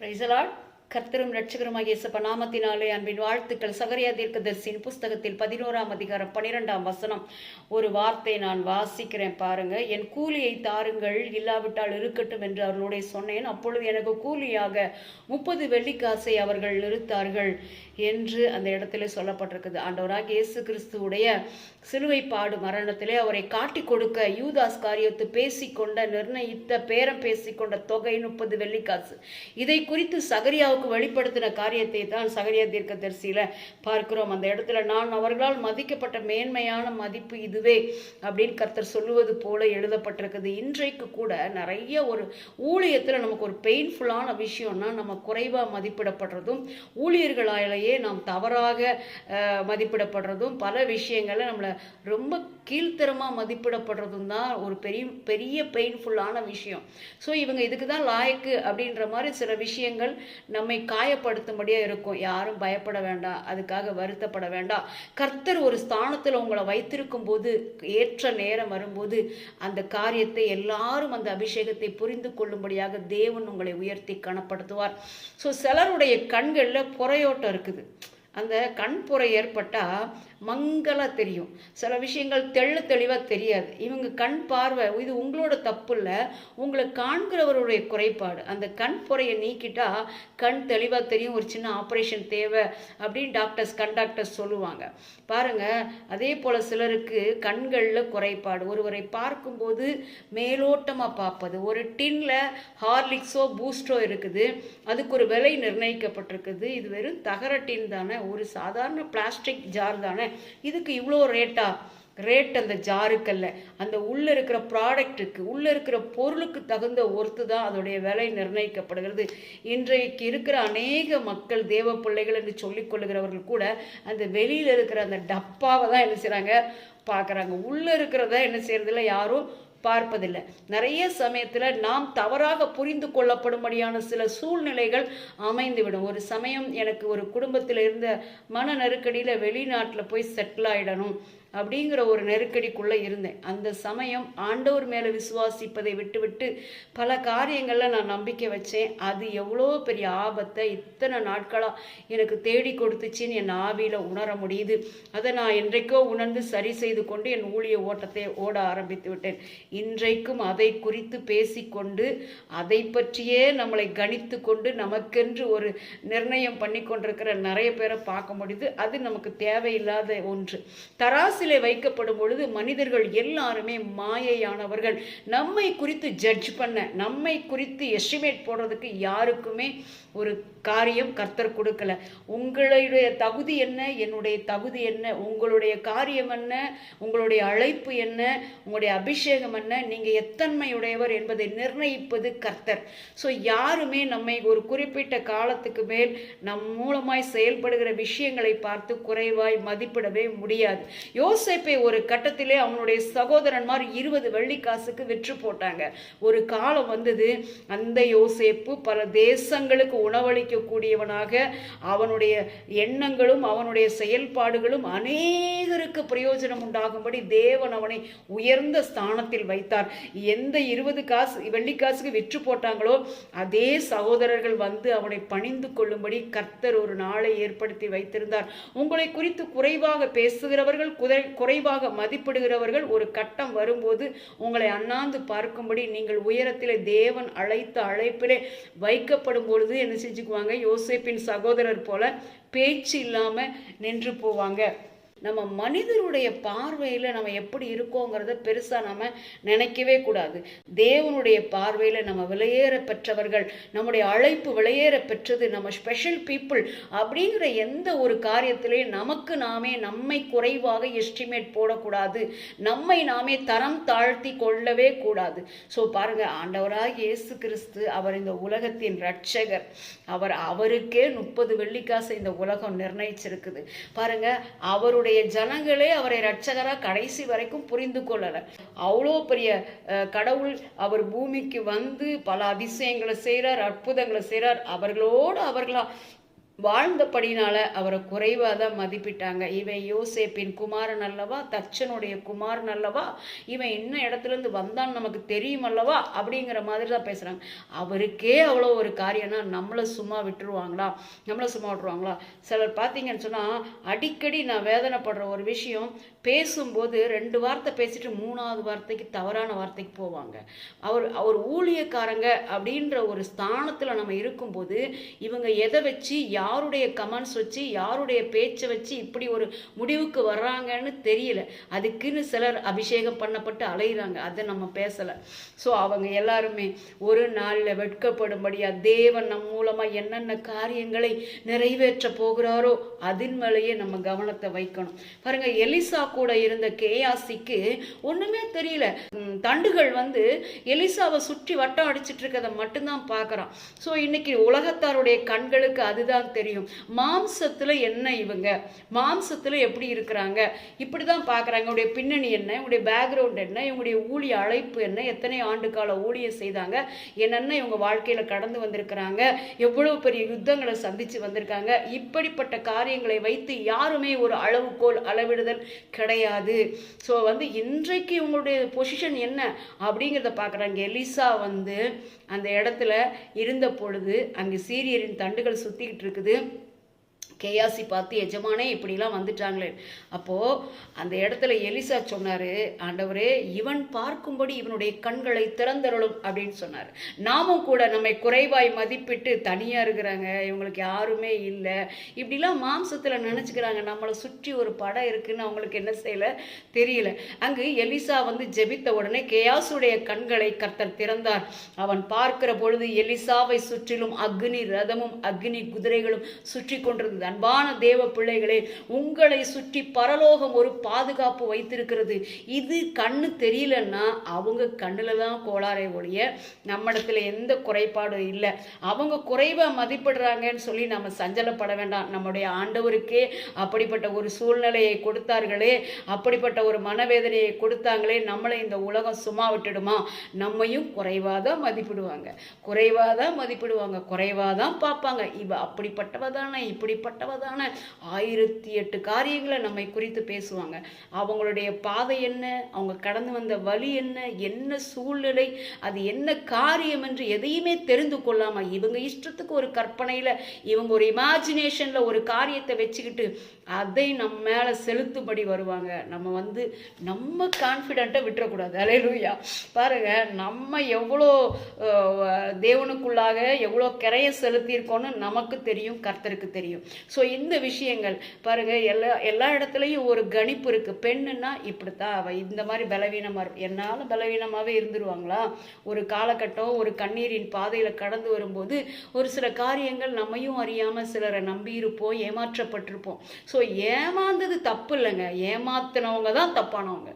Praise the Lord. கர்த்தரும் ரட்சகருமாகிய இயேசப்ப நாமத்தினாலே அன்பின் வாழ்த்துக்கள். சகரியா தீர்க்கதர்சின் புஸ்தகத்தில் பதினோராம் அதிகாரம் பனிரெண்டாம் வசனம். ஒரு வார்த்தை நான் வாசிக்கிறேன் பாருங்க. என் கூலியை தாருங்கள் இல்லாவிட்டால் இருக்கட்டும் என்று அவர்களுடைய சொன்னேன். அப்பொழுது எனக்கு கூலியாக முப்பது வெள்ளிக்காசை அவர்கள் நிறுத்தார்கள் என்று அந்த இடத்துல சொல்லப்பட்டிருக்குது. ஆண்டவராக இயேசு கிறிஸ்துவுடைய சிலுவை பாடு மரணத்திலே அவரை காட்டி கொடுக்க யூதாஸ் காரியத்து பேசிக்கொண்ட நிர்ணயித்த பேரம் பேசிக்கொண்ட தொகை முப்பது வெள்ளிக்காசு. இதை குறித்து சகரியாவுக்கு வெளிப்படுத்தின காரியத்தை தான் சகரியா தீர்க்கதரிசியில பார்க்கிறோம். அந்த இடத்துல நான் அவர்களால் மதிக்கப்பட்ட மேன்மையான மதிப்பு இதுவே அப்படின்னு கர்த்தர் சொல்லுவது போல எழுதப்பட்டிருக்குது. இன்றைக்கு கூட நிறைய ஒரு ஊழியத்தில் நமக்கு ஒரு பெயின்ஃபுல்லான விஷயம்னா நம்ம குறைவாக மதிப்பிடப்படுறதும் ஊழியர்களாலேயே நாம் தவறாக மதிப்பிடப்படுறதும் பல விஷயங்களை நம்மளை ரொம்ப கீழ்த்தரமாக மதிப்பிடப்படுறதும் தான் ஒரு பெரிய பெரிய பெயின்ஃபுல்லான விஷயம். ஸோ இவங்க இதுக்கு தான் லாயக்கு அப்படின்ற மாதிரி சில விஷயங்கள் நம்ம காயப்படுத்தும்படியாக இருக்கும். யாரும் பயப்பட வேண்டாம். அதுக்காக வருத்தப்பட வேண்டாம். கர்த்தர் ஒரு ஸ்தானத்தில் உங்களை வைத்திருக்கும் போது ஏற்ற நேரம் வரும்போது அந்த காரியத்தை எல்லாரும் அந்த அபிஷேகத்தை புரிந்து கொள்ளும்படியாக தேவன் உங்களை உயர்த்தி கணப்படுத்துவார் ஸோ சிலருடைய கண்களில் புறையோட்டம் இருக்குது. அந்த கண் புறை ஏற்பட்டால் மங்களாக தெரியும். சில விஷயங்கள் தெள்ள தெளிவாக தெரியாது. இவங்க கண் பார்வை இது உங்களோட தப்பு இல்லை உங்களை காண்கிறவருடைய குறைபாடு. அந்த கண் புறையை நீக்கிட்டா கண் தெளிவாக தெரியும். ஒரு சின்ன ஆப்ரேஷன் தேவை அப்படின்னு டாக்டர்ஸ் கண்டாக்டர்ஸ் சொல்லுவாங்க. பாருங்க அதே போல் சிலருக்கு கண்களில் குறைபாடு. ஒருவரை பார்க்கும்போது மேலோட்டமாக பார்ப்பது. ஒரு டின்ல ஹார்லிக்ஸோ பூஸ்டோ இருக்குது. அதுக்கு ஒரு விலை நிர்ணயிக்கப்பட்டிருக்குது. இது வெறும் தகர டின் தானே. ஒரு சாதாரண பிளாஸ்டிக் ஜார் தானே. இதுக்கு இவ்வளோ ரேட்டா ரேட் அந்த ஜாருக்கல்ல அந்த உள்ளே இருக்கிற ப்ராடக்ட்டுக்கு உள்ளே இருக்கிற பொருளுக்கு தகுந்த ஒர்த்து தான் அதோடைய விலை நிர்ணயிக்கப்படுகிறது. இன்றைக்கு இருக்கிற அநேக மக்கள் தேவ பிள்ளைகள் என்று சொல்லிக் கொள்ளுகிறவர்கள் கூட அந்த வெளியில் இருக்கிற அந்த டப்பாவை தான் என்ன செய்கிறாங்க பார்க்குறாங்க. உள்ளே இருக்கிறத என்ன செய்கிறதில்ல யாரும் பார்ப்பதில்லை. நிறைய சமயத்தில் நாம் தவறாக புரிந்து கொள்ளப்படும்படியான சில சூழ்நிலைகள் அமைந்துவிடும். ஒரு சமயம் எனக்கு ஒரு குடும்பத்தில் இருந்த மன நெருக்கடியில் வெளிநாட்டில் போய் செட்டில் ஆயிடணும். அப்படிங்கிற ஒரு நெருக்கடிக்குள்ளே இருந்தேன். அந்த சமயம் ஆண்டவர் மேலே விசுவாசிப்பதை விட்டுவிட்டு பல காரியங்களில் நான் நம்பிக்கை வச்சேன். அது எவ்வளோ பெரிய ஆபத்தை இத்தனை நாட்களாக எனக்கு தேடி கொடுத்துச்சின்னு என் ஆவியில் உணர முடியுது. அதை நான் என்றைக்கோ உணர்ந்து சரி செய்து கொண்டு என் ஊழிய ஓட்டத்தை ஓட ஆரம்பித்து விட்டேன். இன்றைக்கும் அதை குறித்து பேசிக்கொண்டு அதை பற்றியே நம்மளை கணித்து கொண்டு நமக்கென்று ஒரு நிர்ணயம் பண்ணி கொண்டிருக்கிற நிறைய பேரை பார்க்க முடியுது. அது நமக்கு தேவையில்லாத ஒன்று. தராசிலே வைக்கப்படும் பொழுது மனிதர்கள் எல்லாருமே மாயையானவர்கள். நம்மை குறித்து ஜட்ஜ் பண்ண நம்மை குறித்து எஸ்டிமேட் போடுறதுக்கு யாருக்குமே ஒரு காரியம் கர்த்தர் கொடுக்கல. உங்களுடைய தகுதி என்ன? என்னுடைய தகுதி என்ன? உங்களுடைய காரியம் என்ன? உங்களுடைய அழைப்பு என்ன? உங்களுடைய அபிஷேகம் என்ன? நீங்கள் எத்தன்மையுடையவர் என்பதை நிர்ணயிப்பது கர்த்தர். ஸோ யாருமே நம்மை ஒரு குறிப்பிட்ட காலத்துக்கு மேல் நம் மூலமாய் செயல்படுகிற விஷயங்களை பார்த்து குறைவாய் மதிப்பிடவே முடியாது. யோசேப்பை ஒரு கட்டத்திலே அவனுடைய சகோதரன்மார் இருபது வெள்ளிக்காசுக்கு விற்று போட்டாங்க. ஒரு காலம் வந்தது அந்த யோசேப்பு பல தேசங்களுக்கு உணவளிக்கக்கூடியவனாக அவனுடைய எண்ணங்களும் அவனுடைய செயல்பாடுகளும் அநேகருக்கு பிரயோஜனம் உண்டாகும்படி தேவன் அவனை உயர்ந்த ஸ்தானத்தில் வைத்தார். எந்த இருபது காசு வெள்ளிக்காசுக்கு விற்று போட்டாங்களோ அதே சகோதரர்கள் வந்து அவனை பணிந்து கொள்ளும்படி கர்த்தர் ஒரு நாளை ஏற்படுத்தி வைத்திருந்தார். உங்களை குறித்து குறைவாக பேசுகிறவர்கள் குதிரை குறை குறைவாக மதிப்பிடுகிறவர்கள் ஒரு கட்டம் வரும்போது உங்களை அண்ணாந்து பார்க்கும்படி நீங்கள் உயரத்திலே தேவன் அழைத்த அழைப்பிலே வைக்கப்படும் பொழுது என்ன செஞ்சுக்குவாங்க? யோசேப்பின் சகோதரர் போல பேச்சு இல்லாம நின்று போவாங்க. நம்ம மனிதருடைய பார்வையில் நம்ம எப்படி இருக்கோங்கிறத பெருசாக நம்ம நினைக்கவே கூடாது. தேவனுடைய பார்வையில் நம்ம விலையேற பெற்றவர்கள் நம்முடைய அழைப்பு விலையேற பெற்றது நம்ம ஸ்பெஷல் பீப்புள் அப்படிங்கிற எந்த ஒரு காரியத்திலையும் நமக்கு நாமே நம்மை குறைவாக எஸ்டிமேட் போடக்கூடாது. நம்மை நாமே தரம் தாழ்த்தி கொள்ளவே கூடாது. ஸோ பாருங்க ஆண்டவராக இயேசு கிறிஸ்து அவர் இந்த உலகத்தின் ரட்சகர் அவர் அவருக்கே முப்பது வெள்ளிக்காசு இந்த உலகம் நிர்ணயிச்சிருக்குது. பாருங்க அவருடைய ஜனங்களே அவரை ரட்சகராக கடைசி வரைக்கும் புரிந்து கொள்ளலை. அவ்வளோ பெரிய அஹ், கடவுள் அவர் பூமிக்கு வந்து பல அதிசயங்களை செய்கிறார் அற்புதங்களை செய்கிறார் அவர்களோடு அவர்களா வாழ்ந்தபடினால அவரை குறைவாக தான் மதிப்பிட்டாங்க. இவன் யோசேப்பின் குமாரன் அல்லவா? தச்சனுடைய குமாரன் அல்லவா? இவன் என்ன இடத்துலேருந்து வந்தான்னு நமக்கு தெரியும் அல்லவா? அப்படிங்கிற மாதிரி தான் பேசுகிறாங்க அவருக்கே அவ்வளோ ஒரு காரியம்னா நம்மளை சும்மா விட்டுருவாங்களா? நம்மளை சும்மா விட்டுருவாங்களா? சிலர் பார்த்தீங்கன்னு சொன்னால் அடிக்கடி நான் வேதனைப்படுற ஒரு விஷயம் பேசும்போது ரெண்டு வார்த்தை பேசிட்டு மூணாவது வார்த்தைக்கு தவறான வார்த்தைக்கு போவாங்க. அவர் அவர் ஊழியக்காரங்க அப்படின்ற ஒரு ஸ்தானத்தில் நம்ம இருக்கும்போது இவங்க எதை வச்சு யாருடைய கமெண்ட்ஸ் வச்சு யாருடைய பேச்சை வச்சு இப்படி ஒரு முடிவுக்கு வர்றாங்கன்னு தெரியல. அதுக்குன்னு சிலர் அபிஷேகம் பண்ணப்பட்டு அலையிறாங்க. அதை நம்ம பேசலை. ஸோ அவங்க எல்லாருமே ஒரு நாளில் வெட்கப்படும்படியா தேவன் நம் மூலமாக என்னென்ன காரியங்களை நிறைவேற்ற போகிறாரோ அதன் மேலேயே நம்ம கவனத்தை வைக்கணும். பாருங்க எலிசா கூட இருந்த கேயாசிக்கு ஒண்ணுமே தெரியல. தண்டுகள் வந்து எலிசாவை சுற்றி வட்டம் அடிச்சிட்டு இருக்கதை மட்டும்தான் பாக்குறான் ஸோ இன்னைக்கு உலகத்தாருடைய கண்களுக்கு அதுதான் தெரியும். மாம்சத்துல என்ன இவங்க? மாம்சத்துல எப்படி இருக்கிறாங்க? இப்படி தான் பார்க்குறாங்க பின்னணி என்ன? இவங்களுடைய பேக்ரவுண்ட் என்ன? இவங்களுடைய ஊழிய அழைப்பு என்ன? எத்தனை ஆண்டு கால ஊழியம் செய்தாங்க? என்னென்ன இவங்க வாழ்க்கையில கடந்து வந்திருக்கிறாங்க? எவ்வளவு பெரிய யுத்தங்களை சந்திச்சு வந்திருக்காங்க? இப்படிப்பட்ட காரியங்களை வைத்து யாருமே ஒரு அளவுகோல் அளவிடுதல் கிடையாது. ஸோ வந்து இன்றைக்கு இவங்களுடைய பொசிஷன் என்ன? அப்படிங்கிறத பார்க்குறாங்க. எலிசா வந்து அந்த இடத்துல இருந்த பொழுது அங்கே சீரியரின் தண்டுகள் சுற்றிக்கிட்டு இருக்குது. கேயாசி பார்த்து எஜமானே இப்படிலாம் வந்துட்டாங்களே. அப்போது அந்த இடத்துல எலிசா சொன்னார் ஆண்டவரே இவன் பார்க்கும்படி இவனுடைய கண்களை திறந்தருளும் அப்படின்னு சொன்னார். நாமும் கூட நம்மை குறைவாய் மதிப்பிட்டு தனியாக இருக்கிறாங்க இவங்களுக்கு யாருமே இல்லை. இப்படிலாம் மாம்சத்தில் நினச்சிக்கிறாங்க நம்மளை சுற்றி ஒரு படம் இருக்குதுன்னு அவங்களுக்கு என்ன செய்யலை? தெரியல. அங்கு எலிசா வந்து ஜெபித்த உடனே கேயாசுடைய கண்களை கர்த்தர் திறந்தார். அவன் பார்க்கிற பொழுது எலிசாவை சுற்றிலும் அக்னி ரதமும் அக்னி குதிரைகளும் சுற்றி கொண்டிருந்தது அன்பான தேவ பிள்ளைகளே உங்களை சுற்றி பரலோகம் ஒரு பாதுகாப்பு வைத்திருக்கிறது. இது கண்ணு தெரியலன்னா அவங்க கண்ணில் தான் கோளாறை ஒழிய நம்மிடத்துல எந்த குறைபாடும் இல்லை. அவங்க குறைவாக மதிப்பிடுறாங்கன்னு சொல்லி நம்ம சஞ்சலப்பட வேண்டாம். நம்முடைய ஆண்டவருக்கே அப்படிப்பட்ட ஒரு சூழ்நிலையை கொடுத்தார்களே அப்படிப்பட்ட ஒரு மனவேதனையை கொடுத்தாங்களே நம்மளை இந்த உலகம் சும்மா விட்டுடுமா? நம்மையும் குறைவாக தான் மதிப்பிடுவாங்க. குறைவாக தான் மதிப்பிடுவாங்க. குறைவாக தான் பார்ப்பாங்க. இவ அப்படிப்பட்டவ தானே இப்படிப்பட்ட தானே ஆயிரத்தி எட்டு காரியங்களை நம்மை குறித்து பேசுவாங்க. அவங்களுடைய பாதை என்ன? அவங்க கடந்து வந்த வழி என்ன? என்ன சூழ்நிலை? அது என்ன காரியம் என்று எதையுமே தெரிந்து கொள்ளாம இவங்க இஷ்டத்துக்கு ஒரு கற்பனையில இவங்க ஒரு இமேஜினேஷன்ல ஒரு காரியத்தை வச்சுக்கிட்டு அதை நம்ம மேல செலுத்தும்படி வருவாங்க. நம்ம வந்து நம்ம கான்ஃபிடென்ட்டை விட்டுறக்கூடாது. அலையலூயா பாருங்க நம்ம எவ்வளோ தேவனுக்குள்ளாக எவ்வளோ கிரைய செலுத்தியிருக்கோன்னு நமக்கு தெரியும் கர்த்தருக்கு தெரியும். ஸோ இந்த விஷயங்கள் பாருங்க எல்லா எல்லா இடத்துலையும் ஒரு கணிப்பு இருக்கு. பெண்ணுன்னா இப்படித்தான் அவ இந்த மாதிரி பலவீனமா இருக்கும் என்னால பலவீனமாவே இருந்துருவாங்களா? ஒரு காலகட்டம் ஒரு கண்ணீரின் பாதையில கடந்து வரும்போது ஒரு சில காரியங்கள் நம்மையும் அறியாம சிலரை நம்பி இருப்போம் ஏமாற்றப்பட்டிருப்போம். ஸோ ஏமாந்தது தப்பு இல்லைங்க. ஏமாத்தினவங்க தான் தப்பானவங்க.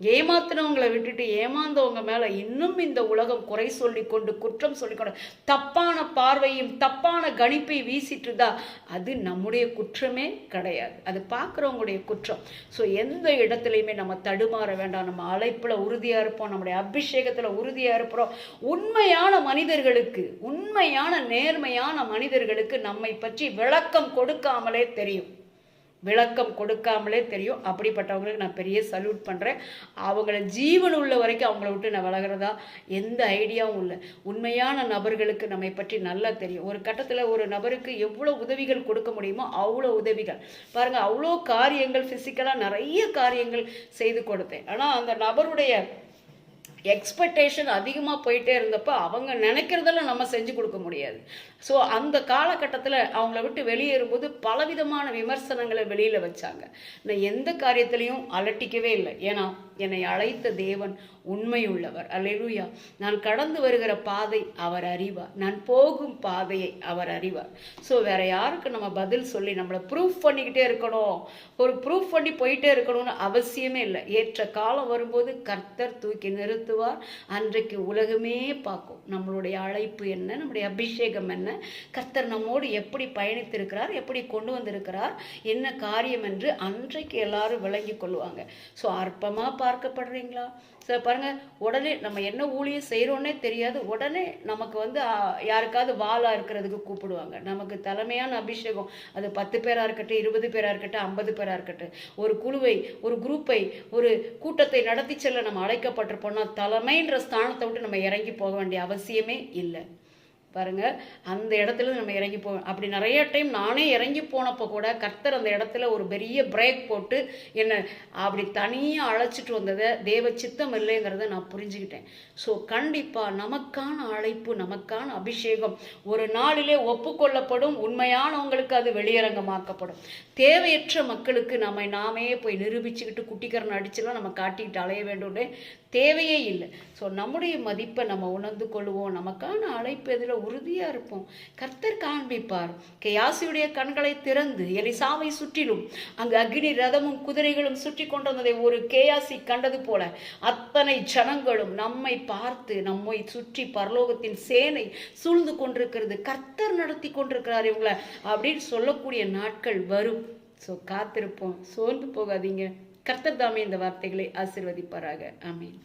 ஏமாத்தினவங்களை விட்டுட்டு ஏமாந்தவங்க மேல இன்னும் இந்த உலகம் குறை சொல்லி கொண்டு குற்றம் சொல்லிக்கொண்டு தப்பான பார்வையும் தப்பான கணிப்பை வீசிட்டு இருந்தா அது நம்முடைய குற்றமே கிடையாது. அது பார்க்குறவங்களுடைய குற்றம். ஸோ எந்த இடத்துலையுமே நம்ம தடுமாற வேண்டாம். நம்ம அழைப்புல உறுதியா இருப்போம். நம்முடைய அபிஷேகத்துல உறுதியா இருப்போம். உண்மையான மனிதர்களுக்கு உண்மையான நேர்மையான மனிதர்களுக்கு நம்மை பற்றி விளக்கம் கொடுக்காமலே தெரியும். விளக்கம் கொடுக்காமலே தெரியும். அப்படிப்பட்டவங்களுக்கு நான் பெரிய சல்யூட் பண்ணுறேன் அவங்கள ஜீவன் உள்ள வரைக்கும் அவங்கள விட்டு நான் வளர்கிறதா எந்த ஐடியாவும் இல்லை. உண்மையான நபர்களுக்கு நம்மை பற்றி நல்லா தெரியும். ஒரு கட்டத்தில் ஒரு நபருக்கு எவ்வளோ உதவிகள் கொடுக்க முடியுமோ அவ்வளோ உதவிகள். பாருங்கள் அவ்வளோ காரியங்கள் ஃபிசிக்கலாக நிறைய காரியங்கள் செய்து கொடுத்தேன். ஆனால் அந்த நபருடைய எக்ஸ்பெக்டேஷன் அதிகமாக போயிட்டே இருந்தப்போ அவங்க நினைக்கிறதெல்லாம் நம்ம செஞ்சு கொடுக்க முடியாது. ஸோ அந்த காலகட்டத்தில் அவங்கள விட்டு வெளியேறும்போது பலவிதமான விமர்சனங்களை வெளியில் வச்சாங்க. நான் எந்த காரியத்திலையும் அலட்டிக்கவே இல்லை. ஏன்னா என்னை அழைத்த தேவன் உண்மையுள்ளவர். அல்லேலூயா. நான் கடந்து வருகிற பாதை அவர் அறிவார். நான் போகும் பாதையை அவர் அறிவார். ஸோ வேற யாருக்கு நம்ம பதில் சொல்லி நம்மளை ப்ரூஃப் பண்ணிக்கிட்டே இருக்கணும்? ஒரு ப்ரூஃப் பண்ணி போயிட்டே இருக்கணும்னு அவசியமே இல்லை. ஏற்ற காலம் வரும்போது கர்த்தர் தூக்கி நிறுத்துவார். அன்றைக்கு உலகமே பார்க்கும். நம்மளுடைய அழைப்பு என்ன? நம்முடைய அபிஷேகம் என்ன? கர்த்தர் நம்மோடு எப்படி பயணித்திருக்கிறார்? எப்படி கொண்டு வந்திருக்கிறார்? என்ன காரியம் என்று அன்றைக்கு எல்லாரும் விளங்கி கொள்வாங்க. ஸோ அற்பமாக பார்க்கப்படுறீங்களா? ஸோ பாருங்க. உடனே நம்ம என்ன ஊழியம் செய்கிறோன்னே தெரியாது. உடனே நமக்கு வந்து யாருக்காவது வாளாக இருக்கிறதுக்கு கூப்பிடுவாங்க. நமக்கு தலைமையான அபிஷேகம். அது பத்து பேராக இருக்கட்டும் இருபது பேராக இருக்கட்டும் ஐம்பது பேராக இருக்கட்டும். ஒரு குழுவை ஒரு குரூப்பை ஒரு கூட்டத்தை நடத்தி செல்ல நம்ம அழைக்கப்பட்டிருப்போம்னா தலைமைன்ற ஸ்தானத்தை விட்டு நம்ம இறங்கி போக வேண்டிய அவசியமே இல்லை. பாருங்க அந்த இடத்துல நம்ம இறங்கி போ அப்படி நிறைய டைம் நானே இறங்கி போனப்போ கூட கர்த்தர் அந்த இடத்துல ஒரு பெரிய பிரேக் போட்டு என்னை அப்படி தனியாக அழைச்சிட்டு வந்ததை தேவ சித்தம் இல்லைங்கிறத நான் புரிஞ்சுக்கிட்டேன். ஸோ கண்டிப்பாக நமக்கான அழைப்பு நமக்கான அபிஷேகம் ஒரு நாளிலே ஒப்புக்கொள்ளப்படும். உண்மையானவங்களுக்கு அது வெளியரங்கமாக்கப்படும். தேவையற்ற மக்களுக்கு நம்மை நாமே போய் நிரூபிச்சுக்கிட்டு குட்டிக்கரன் அடிச்செல்லாம் நம்ம காட்டிக்கிட்டு அலைய வேண்டும்னு தேவையே இல்லை. ஸோ நம்முடைய மதிப்பை நம்ம உணர்ந்து கொள்வோம். நமக்கான அழைப்பு எதில்? உறுதியாக இருப்போம். கர்த்தர் காண்பிப்பார். கேயாசியுடைய கண்களை திறந்து எலிசாவை சுற்றிலும் அங்கு அக்னி ரதமும் குதிரைகளும் சுற்றி கொண்டிருந்ததை ஒரு கேயாசி கண்டது போல அத்தனை ஜனங்களும் நம்மை பார்த்து நம்மை சுற்றி பரலோகத்தின் சேனை சூழ்ந்து கொண்டிருக்கிறது. கர்த்தர் நடத்தி கொண்டிருக்கிறார் இவங்களை. அப்படின்னு சொல்லக்கூடிய நாட்கள் வரும். ஸோ காத்திருப்போம். சோர்ந்து போகாதீங்க. கர்த்தர் தாமே இந்த வார்த்தைகளை ஆசிர்வதிப்பாராக. ஆமீன்.